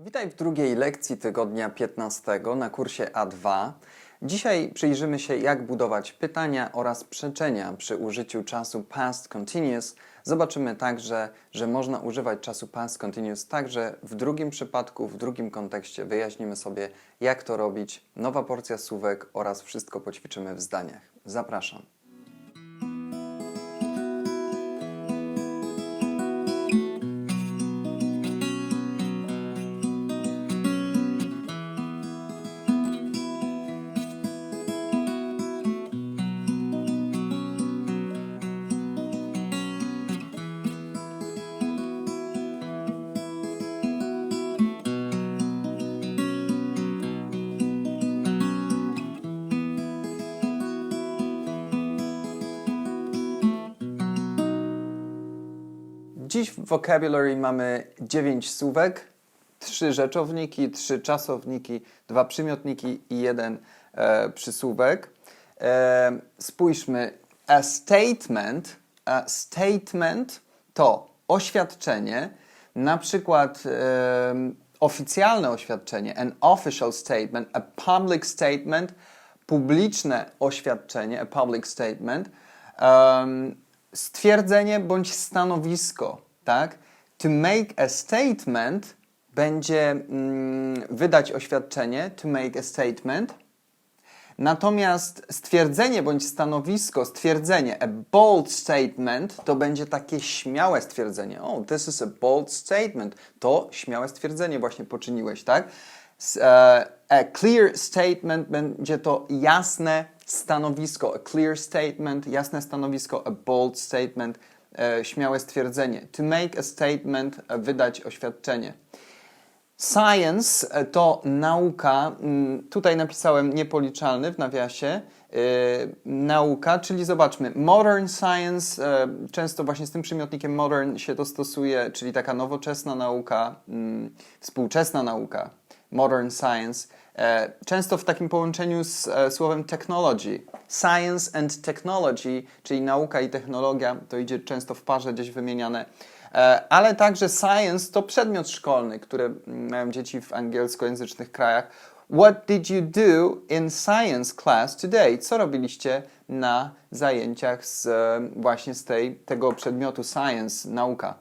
Witaj w drugiej lekcji tygodnia 15 na kursie A2. Dzisiaj przyjrzymy się, jak budować pytania oraz przeczenia przy użyciu czasu past continuous. Zobaczymy także, że można używać czasu past continuous także w drugim przypadku, w drugim kontekście. Wyjaśnimy sobie, jak to robić, nowa porcja słówek oraz wszystko poćwiczymy w zdaniach. Zapraszam. Dziś w vocabulary mamy 9 słówek, 3 rzeczowniki, 3 czasowniki, 2 przymiotniki i jeden e, przysłówek. E, spójrzmy. A statement, a statement to oświadczenie, na przykład e, oficjalne oświadczenie, an official statement, a public statement, publiczne oświadczenie, a public statement. Um, stwierdzenie bądź stanowisko, tak? To make a statement będzie mm, wydać oświadczenie, to make a statement. Natomiast stwierdzenie bądź stanowisko, stwierdzenie, a bold statement, to będzie takie śmiałe stwierdzenie. Oh, this is a bold statement. To śmiałe stwierdzenie właśnie poczyniłeś, tak? E, A clear statement będzie to jasne stanowisko. A clear statement, jasne stanowisko. A bold statement, śmiałe stwierdzenie. To make a statement, e, wydać oświadczenie. Science e, to nauka, mm, tutaj napisałem niepoliczalny w nawiasie, nauka, czyli zobaczmy, modern science, e, często właśnie z tym przymiotnikiem modern się to stosuje, czyli taka nowoczesna nauka, mm, współczesna nauka, modern science, e, często w takim połączeniu z e, słowem technology. Science and technology, czyli nauka i technologia, to idzie często w parze gdzieś wymieniane. E, Ale także science to przedmiot szkolny, który mm, mają dzieci w angielskojęzycznych krajach. What did you do in science class today? Co robiliście na zajęciach z, e, właśnie z tej, tego przedmiotu science, nauka?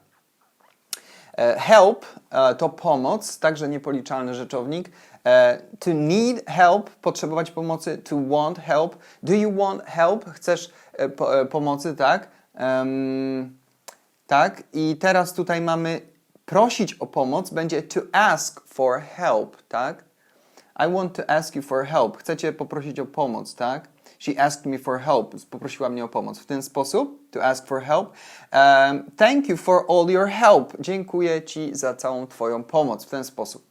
E, Help e, to pomoc, także niepoliczalny rzeczownik. E, To need help, potrzebować pomocy. To want help. Do you want help? Chcesz e, e, pomocy, tak? Em, tak, i teraz tutaj mamy prosić o pomoc, będzie to ask for help, tak? I want to ask you for help. Chcecie poprosić o pomoc, tak? She asked me for help. Poprosiła mnie o pomoc. W ten sposób, to ask for help. Um, thank you for all your help. Dziękuję Ci za całą Twoją pomoc. W ten sposób.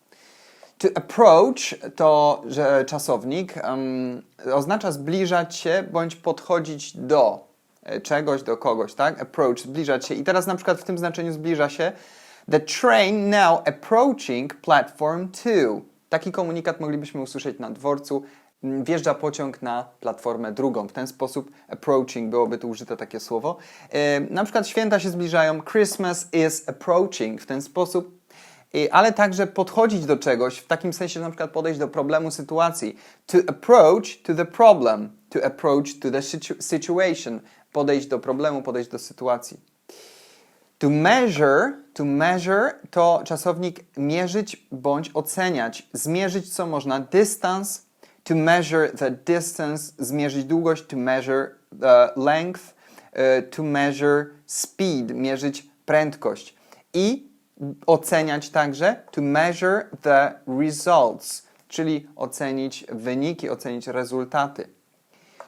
To approach to że czasownik um, oznacza zbliżać się bądź podchodzić do e, czegoś, do kogoś, tak? Approach, zbliżać się. I teraz na przykład w tym znaczeniu zbliża się The train now approaching platform 2. Taki komunikat moglibyśmy usłyszeć na dworcu. Mm, Wjeżdża pociąg na platformę drugą. W ten sposób approaching byłoby tu użyte takie słowo. E, na przykład święta się zbliżają. Christmas is approaching. W ten sposób ale także podchodzić do czegoś, w takim sensie, że na przykład podejść do problemu, sytuacji. To approach to the problem, to approach to the situ- situation, podejść do problemu, podejść do sytuacji. To measure, to measure to czasownik mierzyć bądź oceniać. Zmierzyć co można. Distance, to measure the distance, zmierzyć długość, to measure the length, e, to measure speed, mierzyć prędkość. I oceniać także, to measure the results, czyli ocenić wyniki, ocenić rezultaty.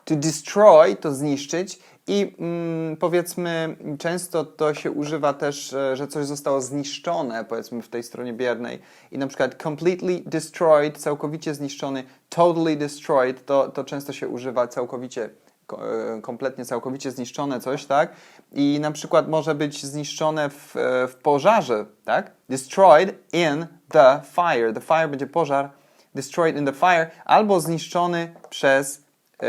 To destroy to zniszczyć i mm, powiedzmy często to się używa też, e, że coś zostało zniszczone, powiedzmy w tej stronie biernej i na przykład completely destroyed, całkowicie zniszczony, totally destroyed, to, to często się używa całkowicie, ko- kompletnie całkowicie zniszczone coś, tak? I na przykład może być zniszczone w, e, w pożarze, tak? Destroyed in the fire. The fire będzie pożar, destroyed in the fire, albo zniszczony przez e,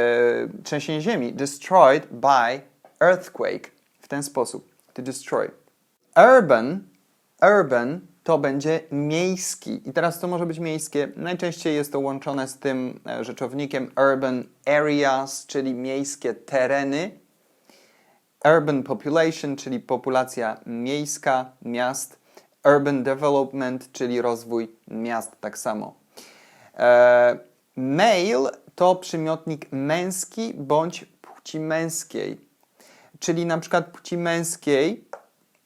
trzęsienie ziemi, destroyed by earthquake. W ten sposób, to destroy. Urban, urban to będzie miejski. I teraz co może być miejskie? Najczęściej jest to łączone z tym e, rzeczownikiem urban areas, czyli miejskie tereny. Urban population, czyli populacja miejska, miast. Urban development, czyli rozwój miast, tak samo. E, male to przymiotnik męski bądź płci męskiej. Czyli na przykład płci męskiej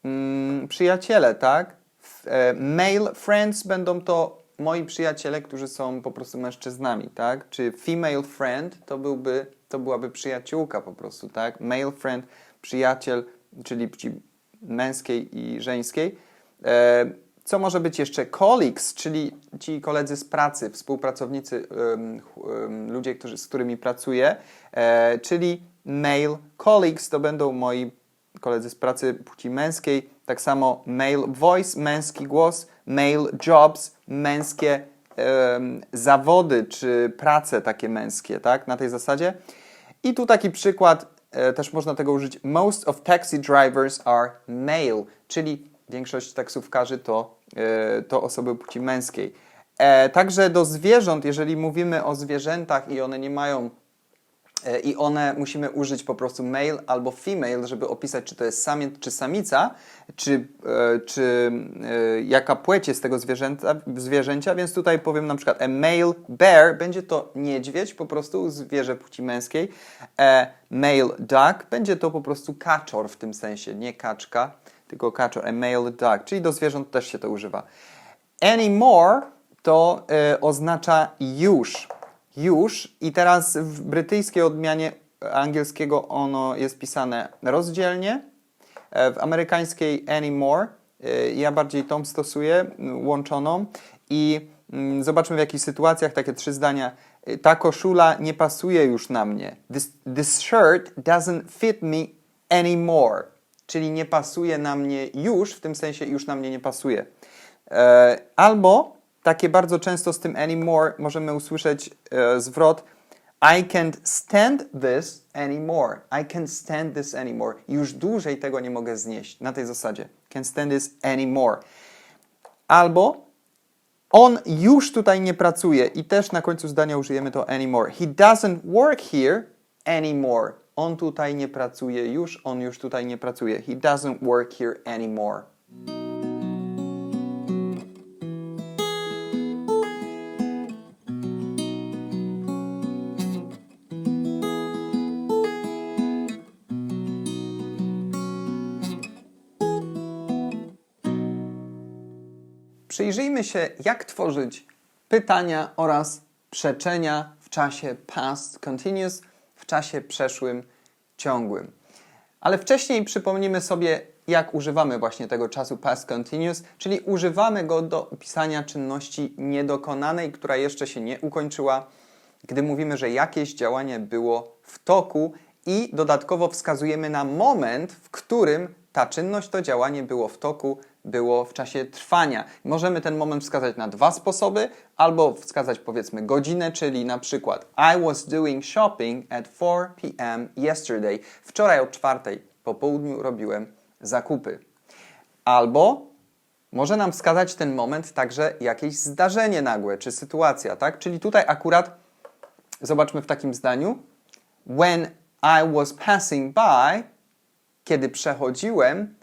mm, przyjaciele, tak? E, Male friends będą to moi przyjaciele, którzy są po prostu mężczyznami, tak? Czy female friend to byłby, to byłaby przyjaciółka po prostu, tak? Male friend, przyjaciel, czyli płci męskiej i żeńskiej. E, co może być jeszcze? Colleagues, czyli ci koledzy z pracy, współpracownicy, ludzie, którzy, z którymi pracuję, e, czyli male colleagues to będą moi koledzy z pracy płci męskiej, tak samo male voice, męski głos, male jobs, męskie zawody czy prace takie męskie, tak, na tej zasadzie. I tu taki przykład, e, też można tego użyć. Most of taxi drivers are male, czyli większość taksówkarzy to, e, to osoby płci męskiej. E, także do zwierząt, jeżeli mówimy o zwierzętach i one nie mają i one musimy użyć po prostu male albo female, żeby opisać, czy to jest samiec czy samica, czy, e, czy e, jaka płeć jest tego zwierzęta, zwierzęcia, więc tutaj powiem na przykład a male bear, będzie to niedźwiedź, po prostu zwierzę płci męskiej, a male duck, będzie to po prostu kaczor w tym sensie, nie kaczka, tylko kaczor, a male duck, czyli do zwierząt też się to używa. Anymore to e, oznacza już. Już. I teraz w brytyjskiej odmianie angielskiego ono jest pisane rozdzielnie. E, W amerykańskiej anymore. e, Ja bardziej tą stosuję, m, łączoną. I mm, zobaczmy w jakich sytuacjach takie trzy zdania. E, Ta koszula nie pasuje już na mnie. This, this shirt doesn't fit me anymore. Czyli nie pasuje na mnie już, w tym sensie już na mnie nie pasuje. Albo takie bardzo często z tym anymore możemy usłyszeć e, zwrot I can't stand this anymore. I can't stand this anymore. Już dłużej tego nie mogę znieść. Na tej zasadzie. Can't stand this anymore. Albo on już tutaj nie pracuje i też na końcu zdania użyjemy to anymore. He doesn't work here anymore. On tutaj nie pracuje już, on już tutaj nie pracuje. He doesn't work here anymore. Przyjrzyjmy się, jak tworzyć pytania oraz przeczenia w czasie past continuous, w czasie przeszłym ciągłym. Ale wcześniej przypomnimy sobie, jak używamy właśnie tego czasu past continuous, czyli używamy go do opisania czynności niedokonanej, która jeszcze się nie ukończyła, gdy mówimy, że jakieś działanie było w toku i dodatkowo wskazujemy na moment, w którym ta czynność, to działanie było w toku, było w czasie trwania. Możemy ten moment wskazać na dwa sposoby, albo wskazać powiedzmy godzinę, czyli na przykład I was doing shopping at 4 p.m. yesterday. Wczoraj o czwartej po południu robiłem zakupy. Albo może nam wskazać ten moment także jakieś zdarzenie nagłe, czy sytuacja, tak? Czyli tutaj akurat zobaczmy w takim zdaniu When I was passing by, kiedy przechodziłem,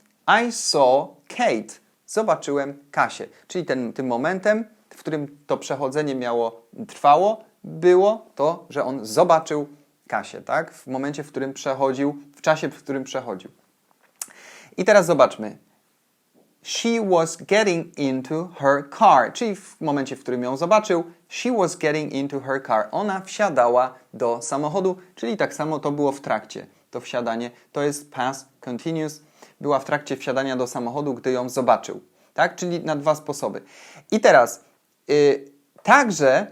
I saw Kate. Zobaczyłem Kasię. Czyli ten, tym momentem, w którym to przechodzenie miało, trwało, było to, że on zobaczył Kasię, tak? W momencie, w którym przechodził, w czasie, w którym przechodził. I teraz zobaczmy. She was getting into her car, czyli w momencie, w którym ją zobaczył, she was getting into her car. Ona wsiadała do samochodu, czyli tak samo to było w trakcie. To wsiadanie to jest past continuous. Była w trakcie wsiadania do samochodu, gdy ją zobaczył. Tak? Czyli na dwa sposoby. I teraz y, także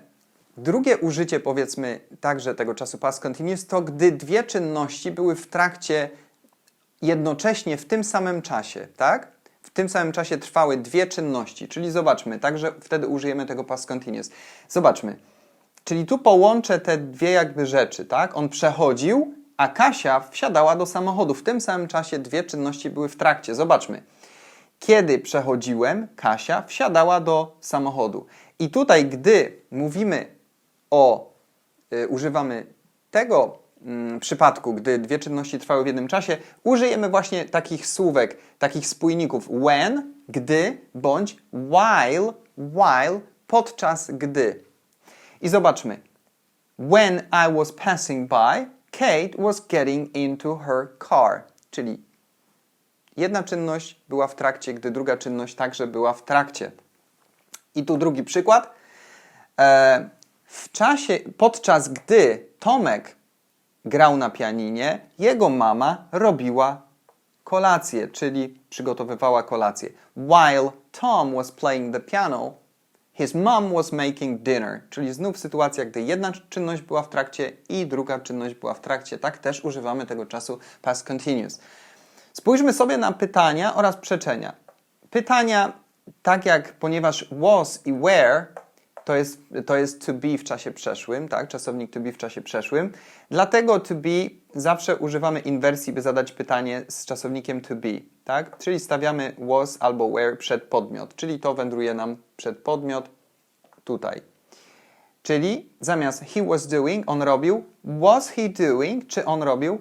drugie użycie, powiedzmy, także tego czasu past continuous, to gdy dwie czynności były w trakcie jednocześnie w tym samym czasie, tak? W tym samym czasie trwały dwie czynności, czyli zobaczmy, także wtedy użyjemy tego past continuous. Zobaczmy. Czyli tu połączę te dwie jakby rzeczy, tak? On przechodził, a Kasia wsiadała do samochodu. W tym samym czasie dwie czynności były w trakcie. Zobaczmy. Kiedy przechodziłem, Kasia wsiadała do samochodu. I tutaj, gdy mówimy o, y, używamy tego mm, przypadku, gdy dwie czynności trwały w jednym czasie, użyjemy właśnie takich słówek, takich spójników when, gdy, bądź while, while, podczas gdy. I zobaczmy. When I was passing by, Kate was getting into her car. Czyli jedna czynność była w trakcie, gdy druga czynność także była w trakcie. I tu drugi przykład. E, w czasie, podczas gdy Tomek grał na pianinie, jego mama robiła kolację, czyli przygotowywała kolację. While Tom was playing the piano, his mom was making dinner. Czyli znów sytuacja, gdy jedna czynność była w trakcie i druga czynność była w trakcie. Tak też używamy tego czasu past continuous. Spójrzmy sobie na pytania oraz przeczenia. Pytania, tak jak ponieważ was i where to jest, to jest to be w czasie przeszłym, tak? Czasownik to be w czasie przeszłym. Dlatego to be zawsze używamy inwersji, by zadać pytanie z czasownikiem to be, tak? Czyli stawiamy was albo where przed podmiot, czyli to wędruje nam przed podmiot tutaj. Czyli zamiast he was doing, on robił, was he doing, czy on robił,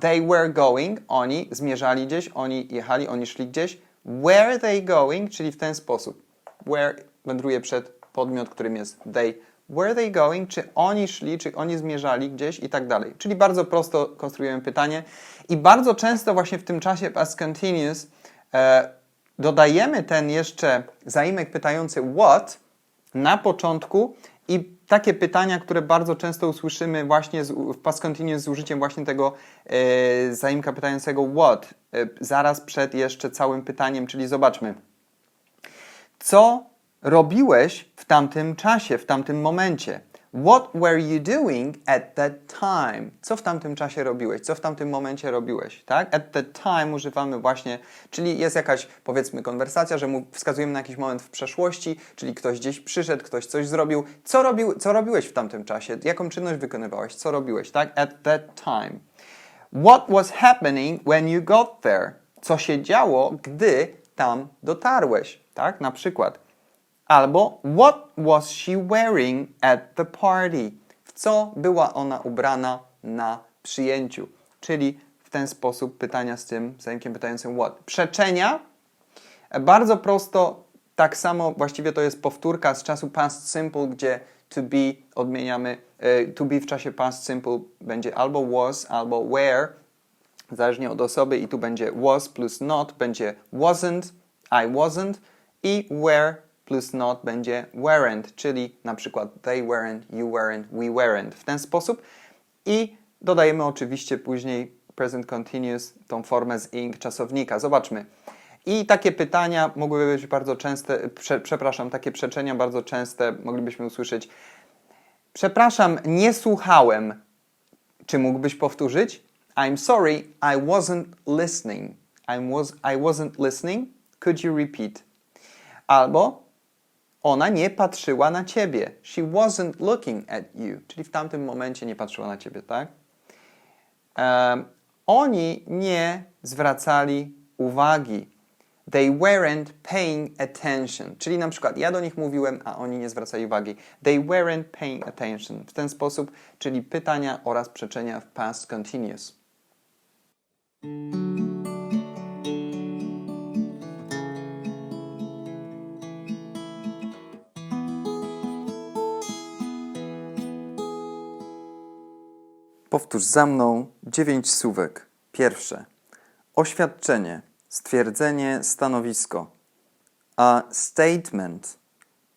they were going, oni zmierzali gdzieś, oni jechali, oni szli gdzieś, were they going, czyli w ten sposób. Where wędruje przed podmiot, którym jest they. Were they going, czy oni szli, czy oni zmierzali gdzieś i tak dalej. Czyli bardzo prosto konstruujemy pytanie i bardzo często właśnie w tym czasie past continuous e, dodajemy ten jeszcze zaimek pytający what na początku i takie pytania, które bardzo często usłyszymy właśnie z, w past continuous z użyciem właśnie tego e, zaimka pytającego what, e, zaraz przed jeszcze całym pytaniem, czyli zobaczmy. Co robiłeś w tamtym czasie, w tamtym momencie? What were you doing at that time? Co w tamtym czasie robiłeś? Co w tamtym momencie robiłeś? Tak? At that time używamy właśnie, czyli jest jakaś powiedzmy konwersacja, że mu wskazujemy na jakiś moment w przeszłości, czyli ktoś gdzieś przyszedł, ktoś coś zrobił. Co, robił, co robiłeś w tamtym czasie? Jaką czynność wykonywałeś? Co robiłeś? Tak? At that time. What was happening when you got there? Co się działo, gdy tam dotarłeś? Tak? Na przykład. Albo what was she wearing at the party? W co była ona ubrana na przyjęciu? Czyli w ten sposób pytania z tym zaimkiem pytającym what. Przeczenia bardzo prosto, tak samo właściwie to jest powtórka z czasu past simple, gdzie to be odmieniamy, e, to be w czasie past simple będzie albo was, albo were, zależnie od osoby i tu będzie was plus not, będzie wasn't, I wasn't i were plus not będzie weren't, czyli na przykład they weren't, you weren't, we weren't. W ten sposób i dodajemy oczywiście później present continuous, tą formę z ing czasownika. Zobaczmy. I takie pytania mogłyby być bardzo częste, prze, przepraszam, takie przeczenia bardzo częste moglibyśmy usłyszeć. Przepraszam, nie słuchałem. Czy mógłbyś powtórzyć? I'm sorry, I wasn't listening. I, was, I wasn't listening. Could you repeat? Albo ona nie patrzyła na ciebie. She wasn't looking at you. Czyli w tamtym momencie nie patrzyła na ciebie, tak? Um, oni nie zwracali uwagi. They weren't paying attention. Czyli na przykład ja do nich mówiłem, a oni nie zwracali uwagi. They weren't paying attention. W ten sposób, czyli pytania oraz przeczenia w past continuous. Powtórz za mną dziewięć słówek. Pierwsze. Oświadczenie, stwierdzenie, stanowisko. A statement.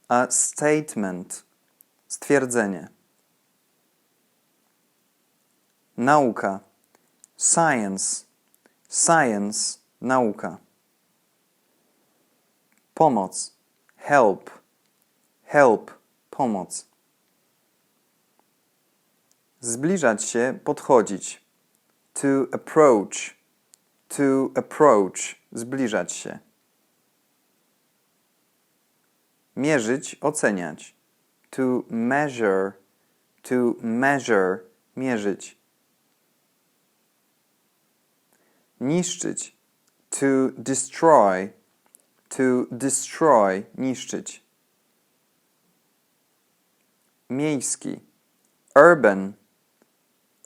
A statement. Stwierdzenie. Nauka. Science. Science. Nauka. Pomoc. Help. Help. Pomoc. Zbliżać się, podchodzić. To approach. To approach. Zbliżać się. Mierzyć, oceniać. To measure. To measure. Mierzyć. Niszczyć. To destroy. To destroy, niszczyć. Miejski. Urban.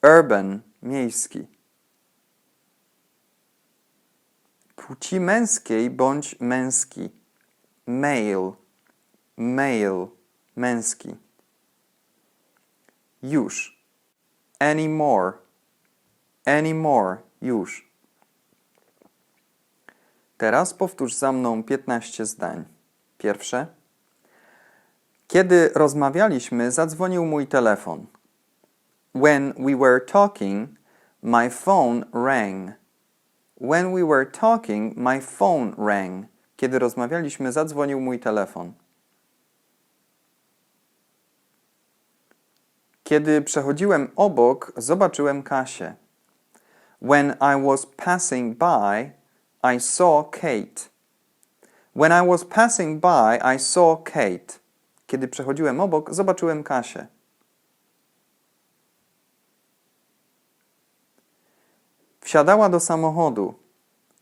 Urban, miejski. Płci męskiej bądź męski. Male. Male, męski. Już. Anymore. Anymore, już. Teraz powtórz za mną 15 zdań. Pierwsze. Kiedy rozmawialiśmy, zadzwonił mój telefon. When we were talking, my phone rang. When we were talking, my phone rang. Kiedy rozmawialiśmy, zadzwonił mój telefon. Kiedy przechodziłem obok, zobaczyłem Kasię. When I was passing by, I saw Kate. When I was passing by, I saw Kate. Kiedy przechodziłem obok, zobaczyłem Kasię. Wsiadała do samochodu.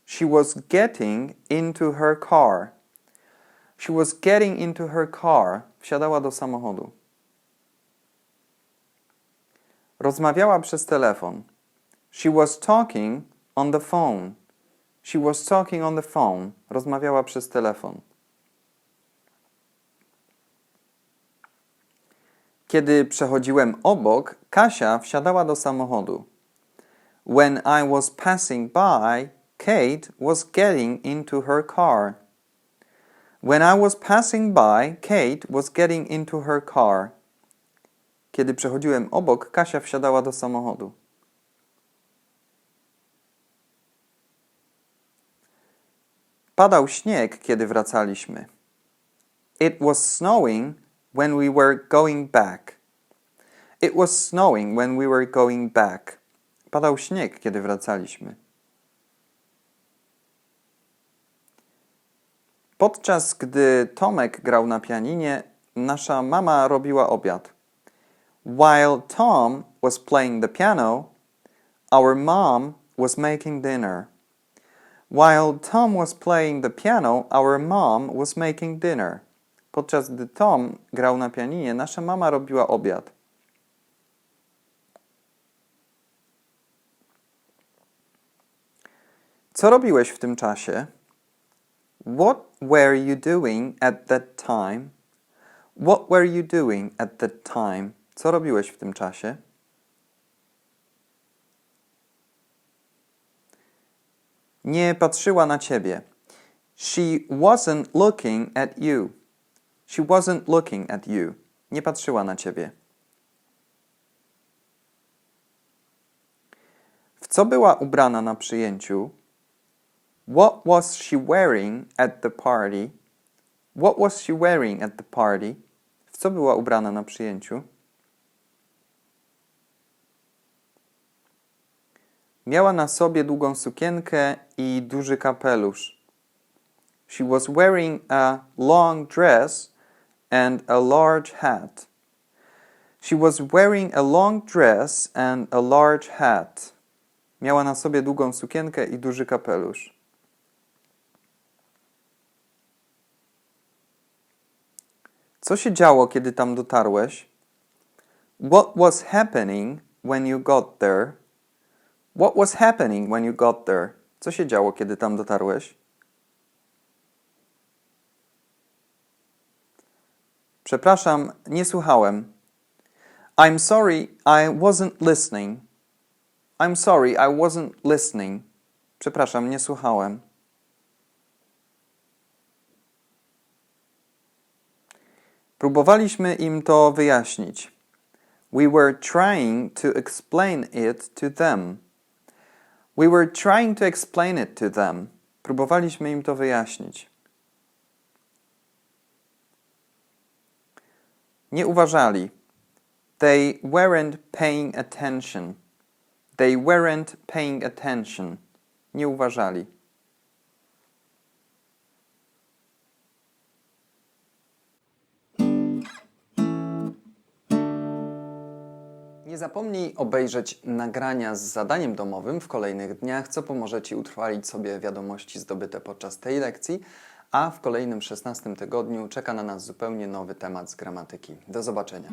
She was getting into her car. She was getting into her car. Wsiadała do samochodu. Rozmawiała przez telefon. She was talking on the phone. She was talking on the phone. Rozmawiała przez telefon. Kiedy przechodziłem obok, Kasia wsiadała do samochodu. When I was passing by, Kate was getting into her car. When I was passing by, Kate was getting into her car. Kiedy przechodziłem obok, Kasia wsiadała do samochodu. Padał śnieg, kiedy wracaliśmy. It was snowing when we were going back. It was snowing when we were going back. Padał śnieg, kiedy wracaliśmy. Podczas gdy Tomek grał na pianinie, nasza mama robiła obiad. While Tom was playing the piano, our mom was making dinner. While Tom was playing the piano, our mom was making dinner. Podczas gdy Tom grał na pianinie, nasza mama robiła obiad. Co robiłeś w tym czasie? What were you doing at that time? What were you doing at that time? Co robiłeś w tym czasie? Nie patrzyła na ciebie. She wasn't looking at you. She wasn't looking at you. Nie patrzyła na ciebie. W co była ubrana na przyjęciu? What was she wearing at the party? What was she wearing at the party? W co była ubrana na przyjęciu? Miała na sobie długą sukienkę i duży kapelusz. She was wearing a long dress and a large hat. She was wearing a long dress and a large hat. Miała na sobie długą sukienkę i duży kapelusz. Co się działo, kiedy tam dotarłeś? What was happening when you got there? What was happening when you got there? Co się działo, kiedy tam dotarłeś? Przepraszam, nie słuchałem. I'm sorry, I wasn't listening. I'm sorry, I wasn't listening. Przepraszam, nie słuchałem. Próbowaliśmy im to wyjaśnić. We were trying to explain it to them. We were trying to explain it to them. Próbowaliśmy im to wyjaśnić. Nie uważali. They weren't paying attention. They weren't paying attention. Nie uważali. Nie zapomnij obejrzeć nagrania z zadaniem domowym w kolejnych dniach, co pomoże Ci utrwalić sobie wiadomości zdobyte podczas tej lekcji, a w kolejnym 16 tygodniu czeka na nas zupełnie nowy temat z gramatyki. Do zobaczenia.